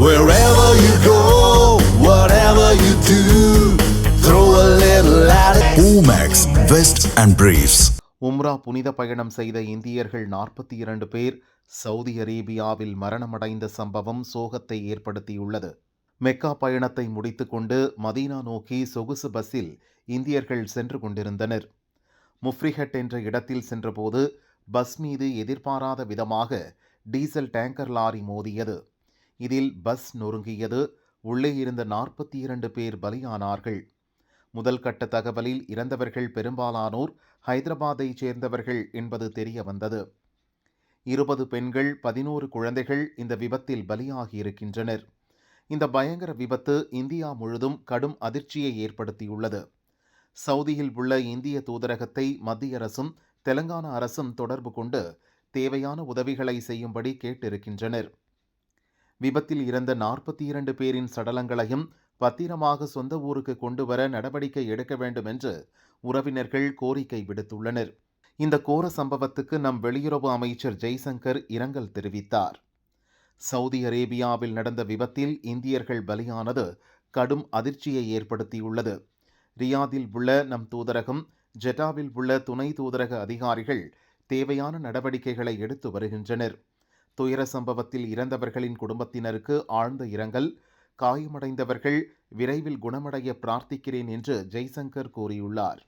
Wherever you go, whatever you do, throw a little. Omax, Vest and Briefs. உம்ரா புனித பயணம் செய்த இந்தியர்கள் நாற்பத்தி இரண்டு பேர் சவுதி அரேபியாவில் மரணமடைந்த சம்பவம் சோகத்தை ஏற்படுத்தியுள்ளது மெக்கா பயணத்தை முடித்துக்கொண்டு மதீனா நோக்கி சொகுசு பஸ்ஸில் இந்தியர்கள் சென்று கொண்டிருந்தனர் முஃப்ரிஹட் என்ற இடத்தில் சென்றபோது பஸ் மீது எதிர்பாராத விதமாக டீசல் டேங்கர் லாரி மோதியது இதில் பஸ் நொறுங்கியது. உள்ளே இருந்த நாற்பத்தி இரண்டு பேர் பலியானார்கள். முதல் கட்ட தகவலில் இறந்தவர்கள் பெரும்பாலானோர் ஹைதராபாத்தைச் சேர்ந்தவர்கள் என்பது தெரிய வந்தது இருபது பெண்கள் பதினோரு குழந்தைகள் இந்த விபத்தில் பலியாகியிருக்கின்றனர். இந்த பயங்கர விபத்து இந்தியா முழுதும் கடும் அதிர்ச்சியை ஏற்படுத்தியுள்ளது. சவுதியில் உள்ள இந்திய தூதரகத்தை மத்திய அரசும் தெலங்கானா அரசும் தொடர்பு கொண்டு தேவையான உதவிகளை செய்யும்படி கேட்டிருக்கின்றனர். விபத்தில் இறந்த நாற்பத்தி இரண்டு பேரின் சடலங்களையும் பத்திரமாக சொந்த ஊருக்கு கொண்டு வர நடவடிக்கை எடுக்க வேண்டும் என்று உறவினர்கள் கோரிக்கை விடுத்துள்ளனர். இந்த கோர சம்பவத்துக்கு நம் வெளியுறவு அமைச்சர் ஜெய்சங்கர் இரங்கல் தெரிவித்தார். சவுதி அரேபியாவில் நடந்த விபத்தில் இந்தியர்கள் பலியானது கடும் அதிர்ச்சியை ஏற்படுத்தியுள்ளது. ரியாதில் உள்ள நம் தூதரகம் ஜெட்டாவில் உள்ள துணை தூதரக அதிகாரிகள் தேவையான நடவடிக்கைகளை எடுத்து வருகின்றனர். துயர சம்பவத்தில் இறந்தவர்களின் குடும்பத்தினருக்கு ஆழ்ந்த இரங்கல். காயமடைந்தவர்கள் விரைவில் குணமடைய பிரார்த்திக்கிறேன் என்று ஜெய்சங்கர் கூறியுள்ளார்.